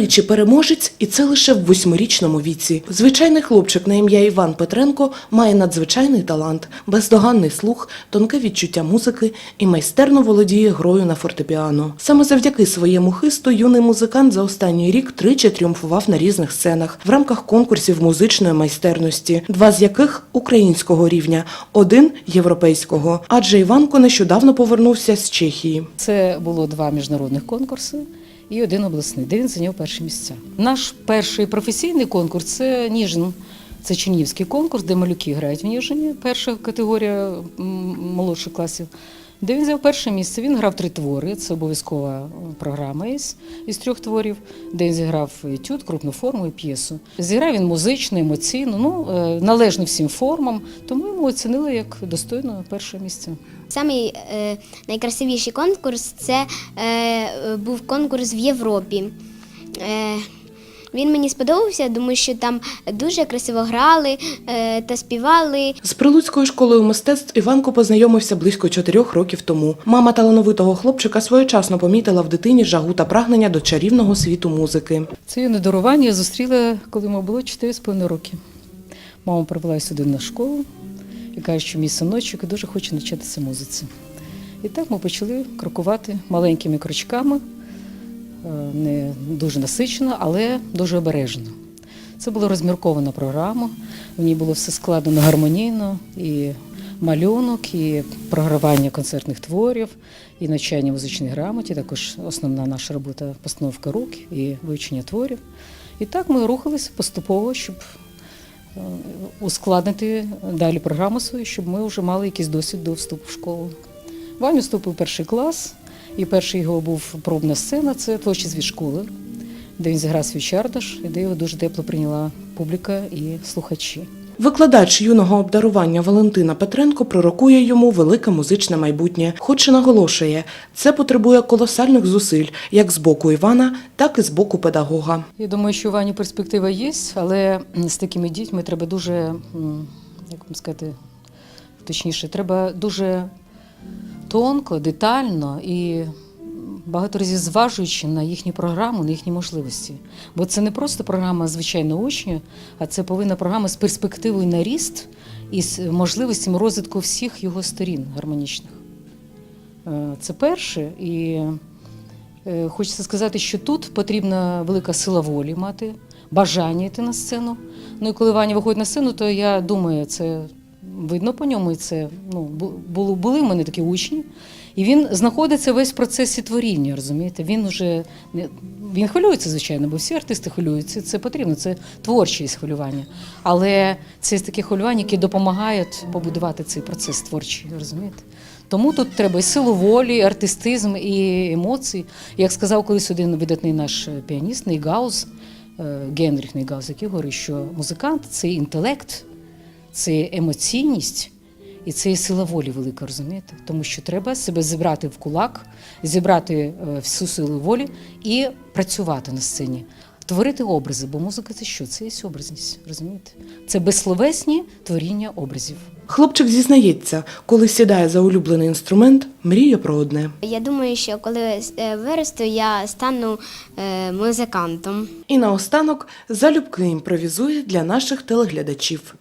Тричі переможець, і це лише в восьмирічному віці. Звичайний хлопчик на ім'я Іван Петренко має надзвичайний талант, бездоганний слух, тонке відчуття музики і майстерно володіє грою на фортепіано. Саме завдяки своєму хисту юний музикант за останній рік тричі тріумфував на різних сценах в рамках конкурсів музичної майстерності, два з яких українського рівня, один європейського. Адже Іванко нещодавно повернувся з Чехії. Це було два міжнародних конкурси і один обласний, де він зайняв перші місця. Наш перший професійний конкурс це Ніжин. Це Чернівський конкурс, де малюки грають в Ніжині, перша категорія молодших класів. Де він взяв перше місце. Він грав три твори. Це обов'язкова програма із, із трьох творів, де він зіграв етюд, крупну форму і п'єсу. Зіграв він музично, емоційно, ну е, належно всім формам, тому йому оцінили як достойно перше місце. Самий е, найкрасивіший конкурс це е, був конкурс в Європі. Е, він мені сподобався, тому що там дуже красиво грали е, та співали. З Прилуцькою школою мистецтв Іванко познайомився близько чотирьох років тому. Мама талановитого хлопчика своєчасно помітила в дитині жагу та прагнення до чарівного світу музики. Це юне дарування я зустріла, коли йому було 4,5 роки. Мама привела сюди на школу і каже, що мій синочок дуже хоче навчатися музиці. І так ми почали крокувати маленькими крочками, не дуже насичено, але дуже обережно. Це була розміркована програма, в ній було все складено гармонійно, і малюнок, і програвання концертних творів, і навчання музичній грамоті, також основна наша робота постановка рук і вивчення творів. І так ми рухалися поступово, щоб е, ускладнити далі програму свою, щоб ми вже мали якийсь досвід до вступу в школу. Ваня вступив перший клас, і перший його був пробна сцена це творчість від школи, де він зіграв свій чардаш, і де його дуже тепло прийняла публіка і слухачі. Викладач юного обдарування Валентина Петренко пророкує йому велике музичне майбутнє, хоч і наголошує, це потребує колосальних зусиль як з боку Івана, так і з боку педагога. Я думаю, що у Вані перспектива є, але з такими дітьми треба дуже, як вам сказати, точніше, треба дуже тонко, детально і багато разів зважуючи на їхню програму, на їхні можливості. Бо це не просто програма звичайно учня, а це повинна програма з перспективою на ріст і з можливостями розвитку всіх його сторін гармонічних. Е, Це перше. І Е, Хочеться сказати, що тут потрібна велика сила волі мати, бажання йти на сцену. Ну і коли Ваня виходить на сцену, то я думаю, це видно по ньому. І це ну, були, були в мене такі учні. І він знаходиться весь в процесі творіння, розумієте? Він уже він хвилюється, звичайно, бо всі артисти хвилюються. Це потрібно, це творчість хвилювання. Але це таке хвилювання, які допомагають побудувати цей процес творчий, розумієте? Тому тут треба і силу волі, і артистизм, і емоції. Як сказав колись один видатний наш піаніст Нейгаус, е, Генріх Нейгаус, який говорить, що музикант це інтелект, це емоційність і це є сила волі велика, розумієте? Тому що треба себе зібрати в кулак, зібрати е, всю силу волі і працювати на сцені. Творити образи, бо музика це що? Це є образність, розумієте? Це безсловесні творіння образів. Хлопчик зізнається, коли сідає за улюблений інструмент, мріє про одне. Я думаю, що коли е, виросту, я стану е, музикантом. І наостанок залюбки імпровізує для наших телеглядачів.